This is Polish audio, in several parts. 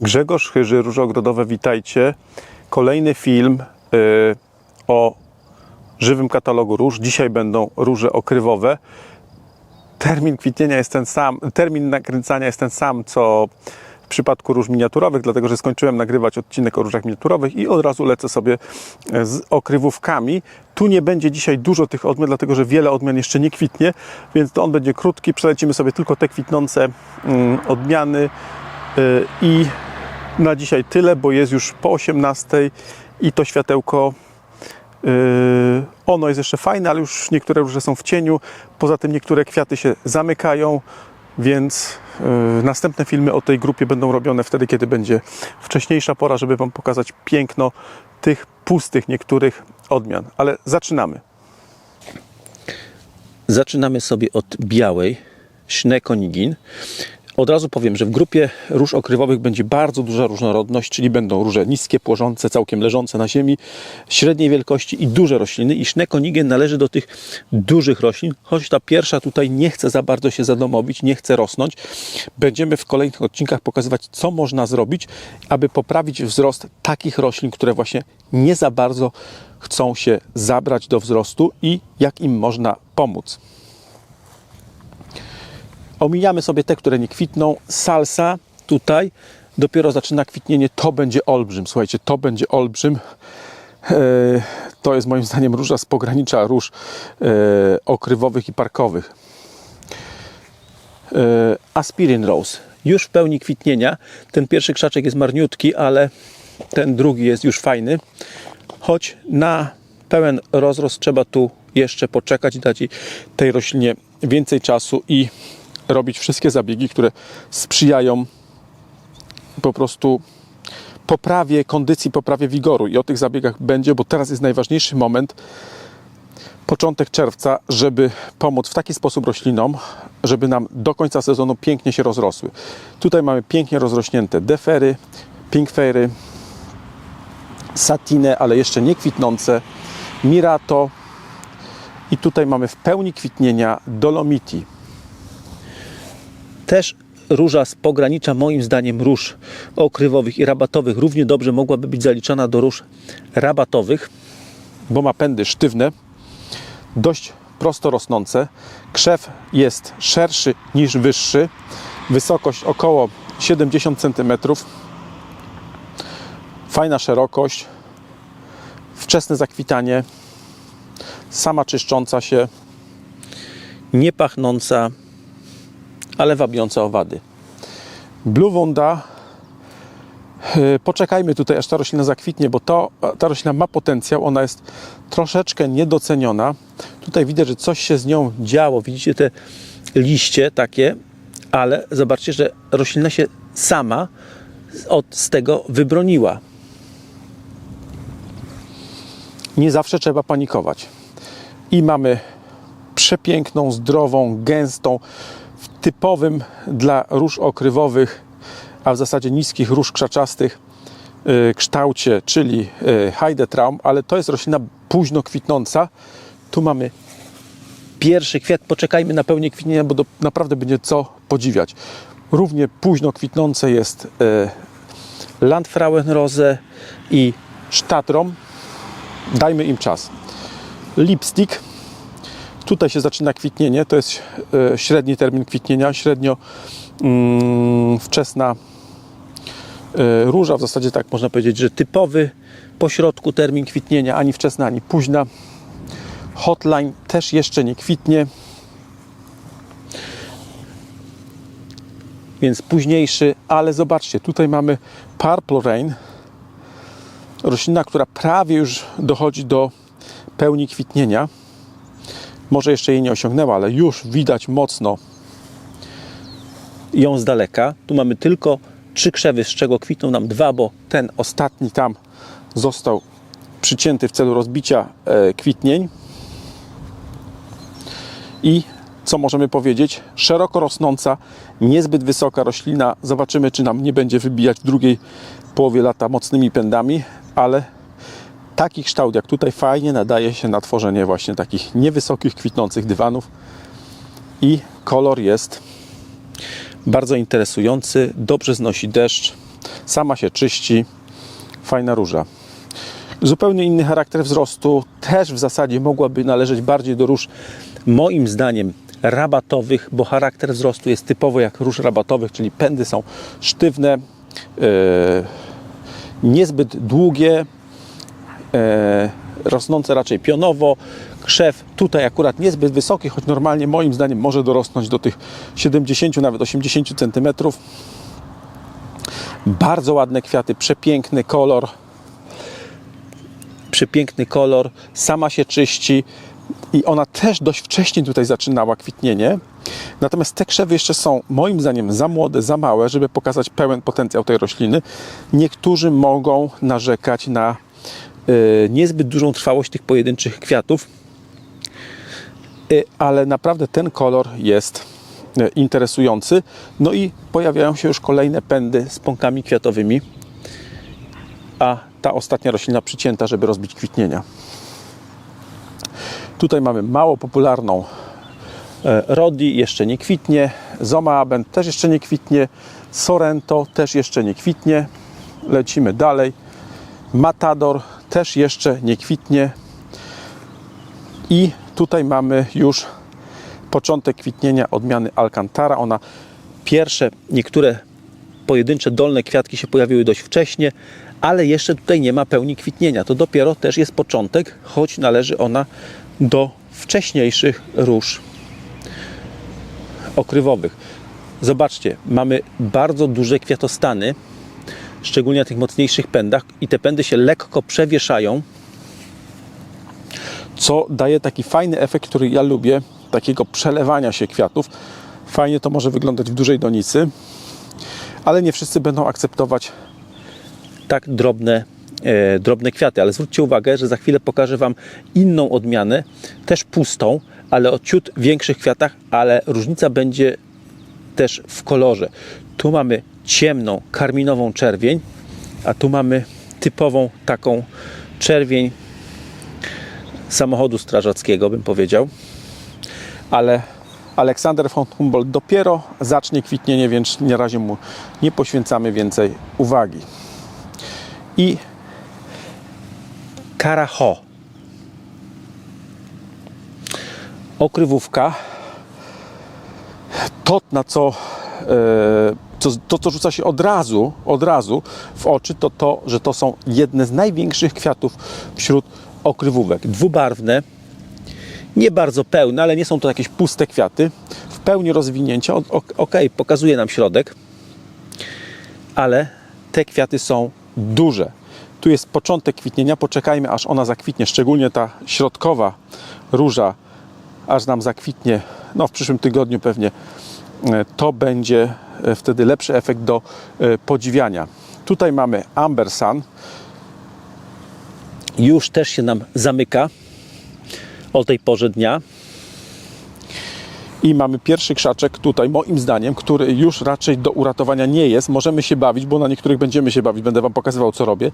Grzegorz Chyży, Róże Ogrodowe, witajcie. Kolejny film y, o żywym katalogu róż. Dzisiaj będą róże okrywowe. Termin kwitnienia jest ten sam, termin nakręcania jest ten sam, co w przypadku róż miniaturowych, dlatego że skończyłem nagrywać odcinek o różach miniaturowych i od razu lecę sobie z okrywówkami. Tu nie będzie dzisiaj dużo tych odmian, dlatego że wiele odmian jeszcze nie kwitnie, więc to on będzie krótki. Przelecimy sobie tylko te kwitnące mm, odmiany y, i na dzisiaj tyle, bo jest już po 18 i to światełko Yy, ono jest jeszcze fajne, ale już niektóre róże są w cieniu. Poza tym niektóre kwiaty się zamykają, więc yy, następne filmy o tej grupie będą robione wtedy, kiedy będzie wcześniejsza pora, żeby Wam pokazać piękno tych pustych niektórych odmian. Ale zaczynamy. Zaczynamy sobie od białej Schneekonigin. Od razu powiem, że w grupie róż okrywowych będzie bardzo duża różnorodność, czyli będą róże niskie, płożące, całkiem leżące na ziemi, średniej wielkości i duże rośliny. I Schneekonigin należy do tych dużych roślin, choć ta pierwsza tutaj nie chce za bardzo się zadomowić, nie chce rosnąć. Będziemy w kolejnych odcinkach pokazywać, co można zrobić, aby poprawić wzrost takich roślin, które właśnie nie za bardzo chcą się zabrać do wzrostu i jak im można pomóc. Omijamy sobie te, które nie kwitną. Salsa tutaj dopiero zaczyna kwitnienie. To będzie olbrzym. Słuchajcie, to będzie olbrzym. E, To jest moim zdaniem róża z pogranicza róż e, okrywowych i parkowych. E, Aspirin Rose. Już w pełni kwitnienia. Ten pierwszy krzaczek jest marniutki, ale ten drugi jest już fajny. Choć na pełen rozrost trzeba tu jeszcze poczekać, dać tej roślinie więcej czasu i robić wszystkie zabiegi, które sprzyjają po prostu poprawie kondycji, poprawie wigoru. I o tych zabiegach będzie, bo teraz jest najważniejszy moment, początek czerwca, żeby pomóc w taki sposób roślinom, żeby nam do końca sezonu pięknie się rozrosły. Tutaj mamy pięknie rozrośnięte defery, pinkfery, satine, ale jeszcze nie kwitnące, mirato i tutaj mamy w pełni kwitnienia dolomiti. Też róża z pogranicza, moim zdaniem, róż okrywowych i rabatowych równie dobrze mogłaby być zaliczona do róż rabatowych, bo ma pędy sztywne, dość prosto rosnące. Krzew jest szerszy niż wyższy, wysokość około 70 cm, fajna szerokość, wczesne zakwitanie, sama czyszcząca się, nie pachnąca, ale wabiąca owady. Blue Wunda. yy, Poczekajmy tutaj, aż ta roślina zakwitnie, bo to, ta roślina ma potencjał. Ona jest troszeczkę niedoceniona. Tutaj widać, że coś się z nią działo. Widzicie te liście takie, ale zobaczcie, że roślina się sama od, z tego wybroniła. Nie zawsze trzeba panikować. I mamy przepiękną, zdrową, gęstą, w typowym dla róż okrywowych, a w zasadzie niskich róż krzaczastych y, kształcie, czyli y, Heidetraum, ale to jest roślina późno kwitnąca. Tu mamy pierwszy kwiat. Poczekajmy na pełnię kwitnienia, bo do, naprawdę będzie co podziwiać. Równie późno kwitnące jest y, Landfrauenrose i Statrom. Dajmy im czas. Lipstick. Tutaj się zaczyna kwitnienie. To jest e, średni termin kwitnienia, średnio mm, wczesna e, róża. W zasadzie tak można powiedzieć, że typowy pośrodku termin kwitnienia, ani wczesna, ani późna. Hotline też jeszcze nie kwitnie. Więc późniejszy, ale zobaczcie, tutaj mamy Purple Rain, roślina, która prawie już dochodzi do pełni kwitnienia. Może jeszcze jej nie osiągnęła, ale już widać mocno ją z daleka. Tu mamy tylko trzy krzewy, z czego kwitną nam dwa, bo ten ostatni tam został przycięty w celu rozbicia e, kwitnień. I co możemy powiedzieć? Szeroko rosnąca, niezbyt wysoka roślina. Zobaczymy, czy nam nie będzie wybijać w drugiej połowie lata mocnymi pędami, ale taki kształt jak tutaj fajnie nadaje się na tworzenie właśnie takich niewysokich, kwitnących dywanów. I kolor jest bardzo interesujący, dobrze znosi deszcz, Sama się czyści. Fajna róża. Zupełnie inny charakter wzrostu. Też w zasadzie mogłaby należeć bardziej do róż, moim zdaniem, rabatowych, bo charakter wzrostu jest typowo jak róż rabatowych, czyli pędy są sztywne, e, niezbyt długie, rosnące raczej pionowo. Krzew tutaj akurat niezbyt wysoki, choć normalnie moim zdaniem może dorosnąć do tych 70, nawet 80 cm. Bardzo ładne kwiaty, przepiękny kolor. Przepiękny kolor, sama się czyści i ona też dość wcześnie tutaj zaczynała kwitnienie. Natomiast te krzewy jeszcze są moim zdaniem za młode, za małe, żeby pokazać pełen potencjał tej rośliny. Niektórzy mogą narzekać na niezbyt dużą trwałość tych pojedynczych kwiatów, Y, ale naprawdę ten kolor jest y, interesujący. No i pojawiają się już kolejne pędy z pąkami kwiatowymi, a ta ostatnia roślina przycięta, żeby rozbić kwitnienia. Tutaj mamy mało popularną Rodi, jeszcze nie kwitnie, Zoma Abend też jeszcze nie kwitnie, Sorrento też jeszcze nie kwitnie. Lecimy dalej. Matador też jeszcze nie kwitnie. I tutaj mamy już początek kwitnienia odmiany Alcantara. Ona pierwsze, niektóre pojedyncze dolne kwiatki się pojawiły dość wcześnie, ale jeszcze tutaj nie ma pełni kwitnienia. To dopiero też jest początek, choć należy ona do wcześniejszych róż okrywowych. Zobaczcie, mamy bardzo duże kwiatostany, szczególnie na tych mocniejszych pędach i te pędy się lekko przewieszają, co daje taki fajny efekt, który ja lubię, takiego przelewania się kwiatów. Fajnie to może wyglądać w dużej donicy, ale nie wszyscy będą akceptować tak drobne, e, drobne kwiaty. Ale zwróćcie uwagę, że za chwilę pokażę Wam inną odmianę, też pustą, ale o ciut większych kwiatach, ale różnica będzie też w kolorze. Tu mamy ciemną, karminową czerwień, a tu mamy typową taką czerwień samochodu strażackiego, bym powiedział. Ale Aleksander von Humboldt dopiero zacznie kwitnienie, więc na razie mu nie poświęcamy więcej uwagi. I Karacho. Okrywówka. To, na co, e, co, to, co rzuca się od razu, od razu w oczy, to to, że to są jedne z największych kwiatów wśród okrywówek. Dwubarwne, nie bardzo pełne, ale nie są to jakieś puste kwiaty. W pełni rozwinięcia, ok, pokazuje nam środek, ale te kwiaty są duże. Tu jest początek kwitnienia, poczekajmy aż ona zakwitnie, szczególnie ta środkowa róża, aż nam zakwitnie, no w przyszłym tygodniu pewnie, e, to będzie wtedy lepszy efekt do e, podziwiania. Tutaj mamy Amber Sun, już też się nam zamyka o tej porze dnia. I mamy pierwszy krzaczek tutaj, moim zdaniem, który już raczej do uratowania nie jest. Możemy się bawić, bo na niektórych będziemy się bawić. Będę Wam pokazywał, co robię,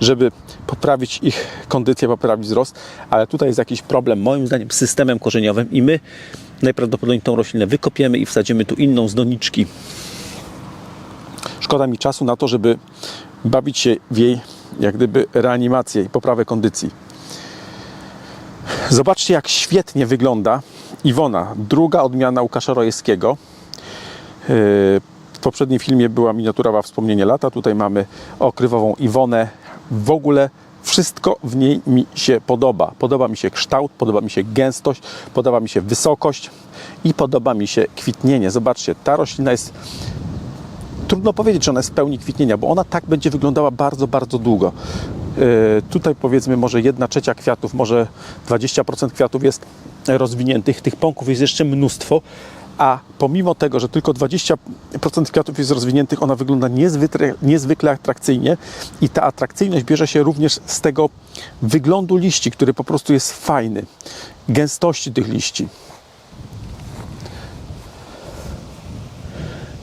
żeby poprawić ich kondycję, poprawić wzrost. Ale tutaj jest jakiś problem, moim zdaniem, z systemem korzeniowym i my najprawdopodobniej tą roślinę wykopiemy i wsadzimy tu inną z doniczki. Szkoda mi czasu na to, żeby bawić się w jej jak gdyby reanimację i poprawę kondycji. Zobaczcie, jak świetnie wygląda Iwona, druga odmiana Łukasza Rojewskiego. Yy, W poprzednim filmie była miniaturowa wspomnienie lata. Tutaj mamy okrywową Iwonę. W ogóle wszystko w niej mi się podoba. Podoba mi się kształt, podoba mi się gęstość, podoba mi się wysokość i podoba mi się kwitnienie. Zobaczcie, ta roślina jest trudno powiedzieć, czy ona jest w pełni kwitnienia, bo ona tak będzie wyglądała bardzo, bardzo długo. Yy, tutaj powiedzmy może 1 trzecia kwiatów, może 20% kwiatów jest rozwiniętych, tych pąków jest jeszcze mnóstwo, a pomimo tego, że tylko 20% kwiatów jest rozwiniętych, ona wygląda niezwykle, niezwykle atrakcyjnie i ta atrakcyjność bierze się również z tego wyglądu liści, który po prostu jest fajny, gęstości tych liści.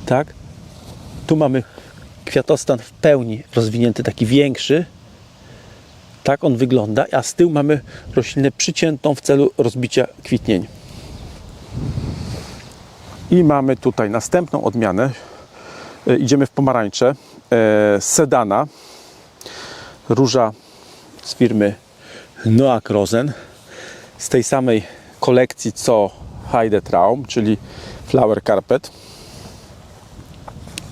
Tak? Tu mamy kwiatostan w pełni rozwinięty, taki większy. Tak on wygląda, a z tyłu mamy roślinę przyciętą w celu rozbicia kwitnień. I mamy tutaj następną odmianę. E, Idziemy w pomarańcze. e, sedana. Róża z firmy Noak Rosen. Z tej samej kolekcji co Heide Traum, czyli Flower Carpet.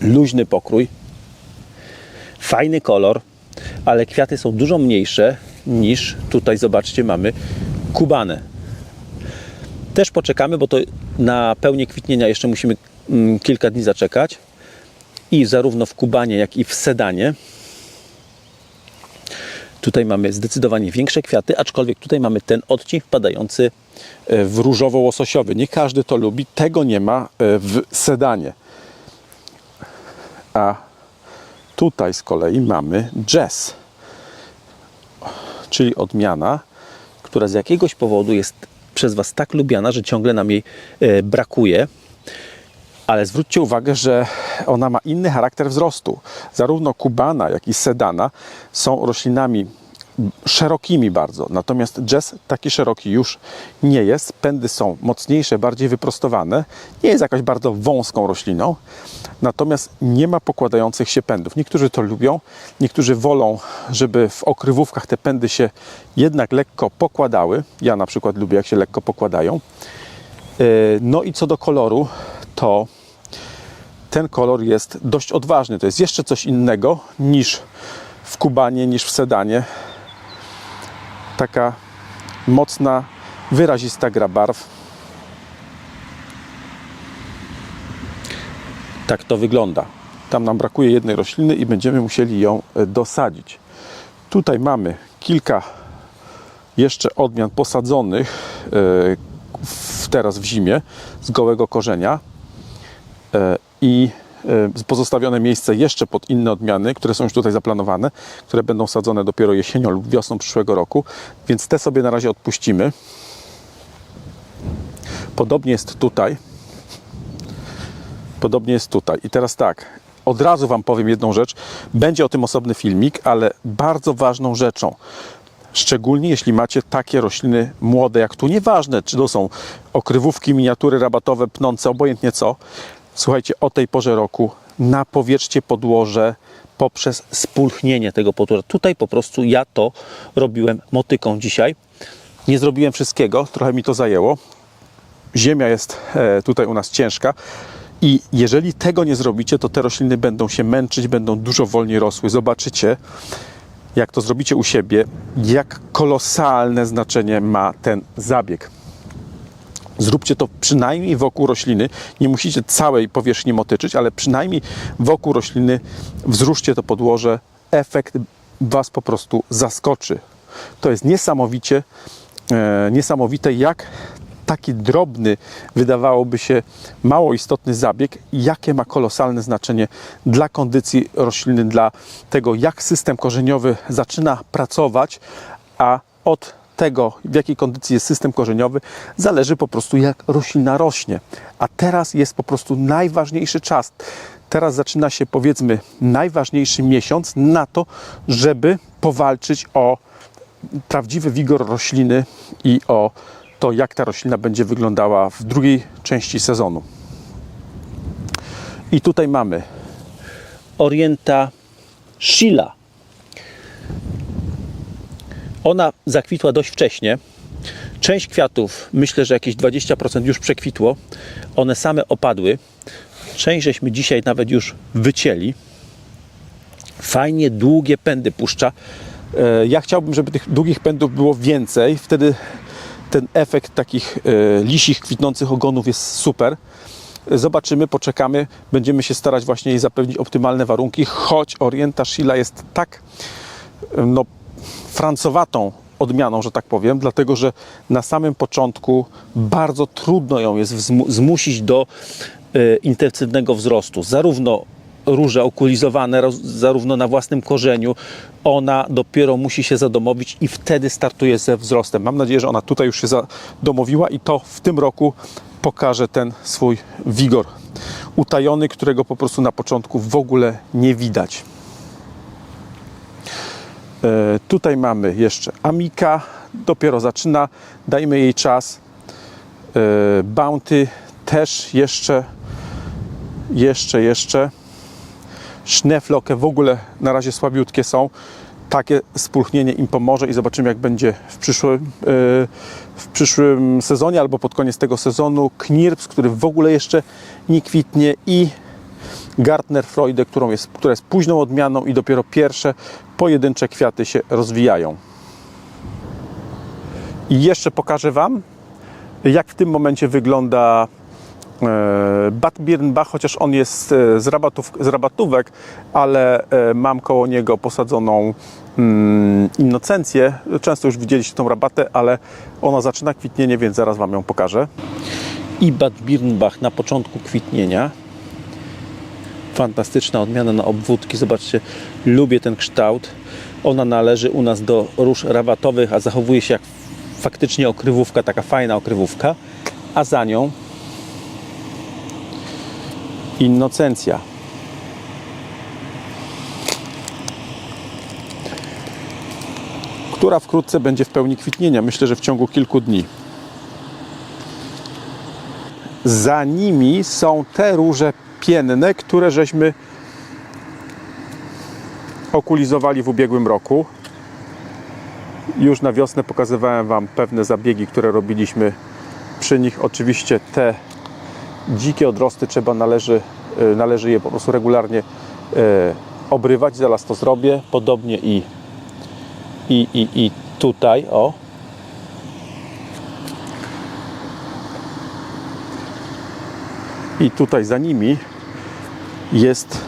Luźny pokrój. Fajny kolor, ale kwiaty są dużo mniejsze niż tutaj, zobaczcie, mamy kubanę. Też poczekamy, bo to na pełnię kwitnienia jeszcze musimy mm, kilka dni zaczekać. I zarówno w kubanie, jak i w sedanie. Tutaj mamy zdecydowanie większe kwiaty, aczkolwiek tutaj mamy ten odcień wpadający e, w różowo-łososiowy. Nie każdy to lubi, tego nie ma e, w sedanie. A tutaj z kolei mamy jazz, czyli odmiana, która z jakiegoś powodu jest przez Was tak lubiana, że ciągle nam jej e, brakuje. Ale zwróćcie uwagę, że ona ma inny charakter wzrostu. Zarówno kubana, jak i sedana są roślinami szerokimi bardzo. Natomiast jazz taki szeroki już nie jest. Pędy są mocniejsze, bardziej wyprostowane. Nie jest jakaś bardzo wąską rośliną. Natomiast nie ma pokładających się pędów. Niektórzy to lubią, niektórzy wolą, żeby w okrywówkach te pędy się jednak lekko pokładały. Ja na przykład lubię, jak się lekko pokładają. Yy, No i co do koloru, to ten kolor jest dość odważny. To jest jeszcze coś innego niż w kubanie, niż w sedanie. Taka mocna, wyrazista gra barw. Tak to wygląda. Tam nam brakuje jednej rośliny i będziemy musieli ją e, dosadzić. Tutaj mamy kilka jeszcze odmian posadzonych e, teraz w zimie z gołego korzenia e, i pozostawione miejsce jeszcze pod inne odmiany, które są już tutaj zaplanowane, które będą sadzone dopiero jesienią lub wiosną przyszłego roku, więc te sobie na razie odpuścimy. Podobnie jest tutaj. Podobnie jest tutaj. I teraz tak, od razu Wam powiem jedną rzecz. Będzie o tym osobny filmik, ale bardzo ważną rzeczą, szczególnie jeśli macie takie rośliny młode jak tu, nieważne czy to są okrywówki, miniatury rabatowe, pnące, obojętnie co, słuchajcie, o tej porze roku napowierzcie podłoże poprzez spulchnienie tego podłoża. Tutaj po prostu ja to robiłem motyką dzisiaj. Nie zrobiłem wszystkiego, trochę mi to zajęło. Ziemia jest e, tutaj u nas ciężka. I jeżeli tego nie zrobicie, to te rośliny będą się męczyć, będą dużo wolniej rosły. Zobaczycie, jak to zrobicie u siebie, jak kolosalne znaczenie ma ten zabieg. Zróbcie to przynajmniej wokół rośliny. Nie musicie całej powierzchni motyczyć, ale przynajmniej wokół rośliny wzruszcie to podłoże. Efekt Was po prostu zaskoczy. To jest niesamowicie, e, niesamowite, jak taki drobny, wydawałoby się mało istotny zabieg, jakie ma kolosalne znaczenie dla kondycji rośliny, dla tego, jak system korzeniowy zaczyna pracować, a od tego, w jakiej kondycji jest system korzeniowy, zależy po prostu, jak roślina rośnie. A teraz jest po prostu najważniejszy czas. Teraz zaczyna się, powiedzmy, najważniejszy miesiąc na to, żeby powalczyć o prawdziwy wigor rośliny i o to, jak ta roślina będzie wyglądała w drugiej części sezonu. I tutaj mamy Orienta Sheila. Ona zakwitła dość wcześnie. Część kwiatów, myślę, że jakieś 20% już przekwitło. One same opadły. Część żeśmy dzisiaj nawet już wycięli. Fajnie długie pędy puszcza. E, Ja chciałbym, żeby tych długich pędów było więcej. Wtedy ten efekt takich e, lisich, kwitnących ogonów jest super. Zobaczymy, poczekamy. Będziemy się starać właśnie jej zapewnić optymalne warunki, choć Orienta Sheila jest tak no, francowatą odmianą, że tak powiem, dlatego że na samym początku bardzo trudno ją jest zmusić do e, intensywnego wzrostu. Zarówno róże okulizowane, zarówno na własnym korzeniu, ona dopiero musi się zadomowić i wtedy startuje ze wzrostem. Mam nadzieję, że ona tutaj już się zadomowiła i to w tym roku pokaże ten swój wigor utajony, którego po prostu na początku w ogóle nie widać. E, Tutaj mamy jeszcze Amika, dopiero zaczyna, dajmy jej czas. E, Bounty też jeszcze, jeszcze, jeszcze. Schnefflocke w ogóle na razie słabiutkie są. Takie spulchnienie im pomoże i zobaczymy jak będzie w przyszłym, yy, w przyszłym sezonie albo pod koniec tego sezonu. Knirps, który w ogóle jeszcze nie kwitnie i Gartner Freude, którą jest, która jest późną odmianą i dopiero pierwsze pojedyncze kwiaty się rozwijają. I jeszcze pokażę Wam, jak w tym momencie wygląda e, Bad Birnbach, chociaż on jest e, z, rabatów, z rabatówek, ale e, mam koło niego posadzoną mm, innocencję. Często już widzieliście tą rabatę, ale ona zaczyna kwitnienie, więc zaraz Wam ją pokażę. I Bad Birnbach na początku kwitnienia. Fantastyczna odmiana na obwódki. Zobaczcie, lubię ten kształt. Ona należy u nas do róż rabatowych, a zachowuje się jak faktycznie okrywówka, taka fajna okrywówka. A za nią Innocencja. Która wkrótce będzie w pełni kwitnienia. Myślę, że w ciągu kilku dni. Za nimi są te róże pienne, które żeśmy okulizowali w ubiegłym roku. Już na wiosnę pokazywałem Wam pewne zabiegi, które robiliśmy przy nich. Oczywiście te dzikie odrosty trzeba należy, e, należy je po prostu regularnie e, obrywać. Zaraz to zrobię. Podobnie i, i, i, i tutaj. O. I tutaj za nimi jest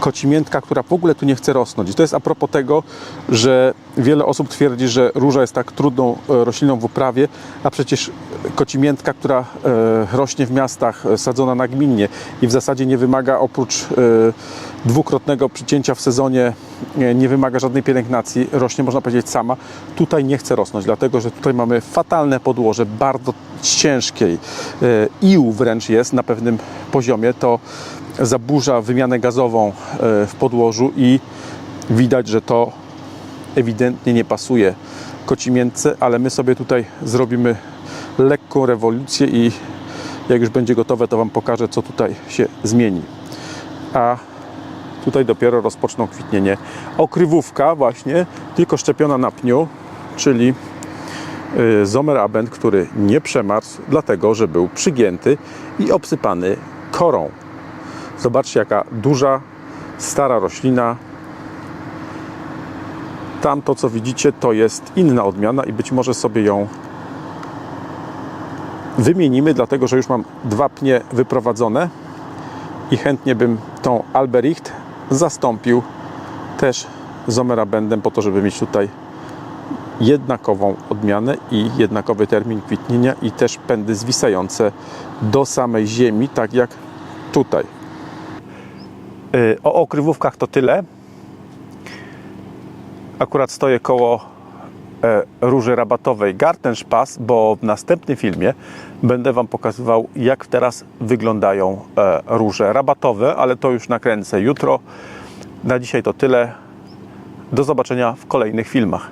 kocimiętka, która w ogóle tu nie chce rosnąć. I to jest a propos tego, że wiele osób twierdzi, że róża jest tak trudną e, rośliną w uprawie, a przecież kocimiętka, która e, rośnie w miastach, e, sadzona nagminnie i w zasadzie nie wymaga oprócz dwukrotnego przycięcia w sezonie, nie wymaga żadnej pielęgnacji, rośnie można powiedzieć sama, tutaj nie chce rosnąć, dlatego że tutaj mamy fatalne podłoże, bardzo ciężkiej, ił wręcz jest na pewnym poziomie, to zaburza wymianę gazową e, w podłożu i widać, że to ewidentnie nie pasuje kocimiętce, ale my sobie tutaj zrobimy lekką rewolucję i jak już będzie gotowe, to Wam pokażę, co tutaj się zmieni. A tutaj dopiero rozpoczną kwitnienie okrywówka właśnie, tylko szczepiona na pniu, czyli y, Zomer Abend, który nie przemarzł, dlatego że był przygięty i obsypany korą. Zobaczcie, jaka duża, stara roślina. Tam to, co widzicie, to jest inna odmiana i być może sobie ją wymienimy, dlatego że już mam dwa pnie wyprowadzone i chętnie bym tą Albericht zastąpił też Zomerabendem po to, żeby mieć tutaj jednakową odmianę i jednakowy termin kwitnienia i też pędy zwisające do samej ziemi, tak jak tutaj. Y, O okrywówkach to tyle. Akurat stoję koło e, róży rabatowej Gartenspass, bo w następnym filmie będę Wam pokazywał, jak teraz wyglądają e, róże rabatowe, ale to już nakręcę jutro. Na dzisiaj to tyle. Do zobaczenia w kolejnych filmach.